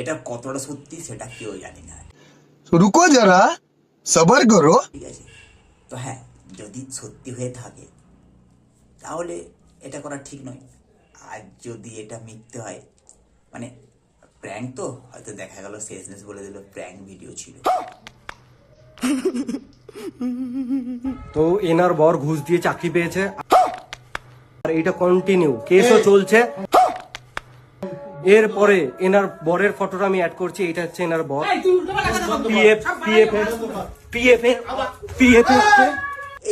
এটা কতটা সত্যি সেটা কেউ জানি না। রুকো যারা সবার করো। ঠিক আছে? তো হ্যাঁ যদি সত্যি হয়ে থাকে তাহলে এটা করা ঠিক নয়। আর যদি এটা মিথ্যে হয় মানে প্র্যাঙ্ক তো হয়তো দেখা গেল শেষনেস বলে দিল প্র্যাঙ্ক ভিডিও ছিল। তো এনার বর ঘুষ দিয়ে চাকরি পেয়েছে। আর এটা কন্টিনিউ কেসও চলছে। এরপরে এনার বরের ফটোটা আমি অ্যাড করছি এটা হচ্ছে এনার বর।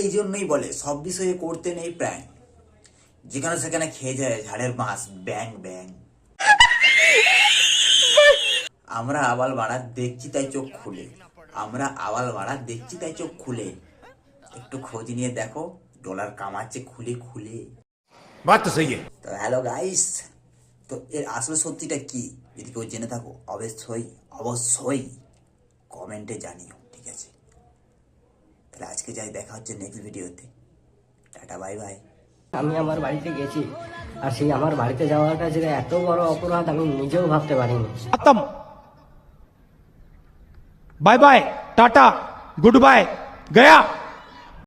এই জন্যই বলে সব বিষয়ে করতে নেই প্রায় যেখানে সেখানে খেয়ে যায় ঝাড়ের মাছ ব্যাং ব্যাং আমরা আবাল বাড়া দেখছি তাই চোখ খুলে। আমরা আবাল বাড়া দেখছি তাই চোখ খুলে। একটু খোঁজ নিয়ে দেখো ডলার কামাচ্ছে খুলে খুলে। তো হ্যালো গাইস তো এর আসলে সত্যিটা কি? যদি কেউ জেনে থাকো অবশ্যই অবশ্যই কমেন্টে জানিও ঠিক আছে? তাহলে আজকে যাই দেখা হচ্ছে নেক্সট ভিডিওতে টাটা বাই বাই আমি আমার বাড়িতে গেছি আর সেই আমার বাড়িতে যাওয়াটা যে এত বড় অপরাধ আমি নিজেও ভাবতে পারিনি। খতম। Bye bye tata. Good bye Gaya.